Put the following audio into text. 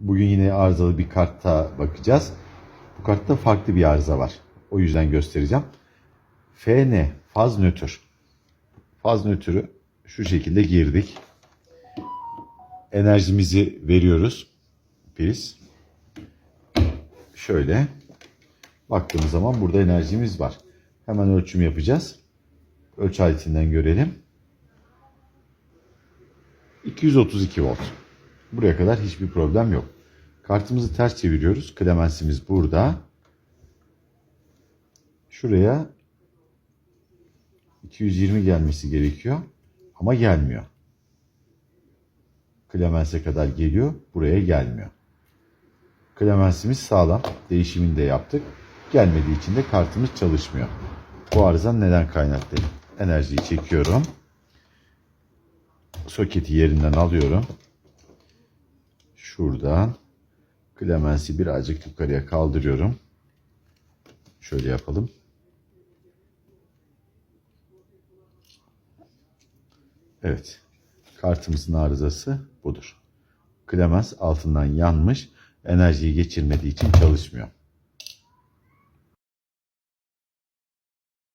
Bugün yine arızalı bir kartta bakacağız. Bu kartta farklı bir arıza var. O yüzden göstereceğim. FN faz nötr. Faz nötrü şu şekilde girdik. Enerjimizi veriyoruz. Priz. Şöyle. Baktığımız zaman burada enerjimiz var. Hemen ölçüm yapacağız. Ölçü aletinden görelim. 232 volt. Buraya kadar hiçbir problem yok. Kartımızı ters çeviriyoruz. Klemensimiz burada. Şuraya 220 gelmesi gerekiyor. Ama gelmiyor. Klemense kadar geliyor. Buraya gelmiyor. Klemensimiz sağlam. Değişimini de yaptık. Gelmediği için de kartımız çalışmıyor. Bu arıza neden kaynaklı? Enerjiyi çekiyorum. Soketi yerinden alıyorum. Şuradan klemensi birazcık yukarıya kaldırıyorum. Şöyle yapalım. Evet. Kartımızın arızası budur. Klemens altından yanmış. Enerjiyi geçirmediği için çalışmıyor.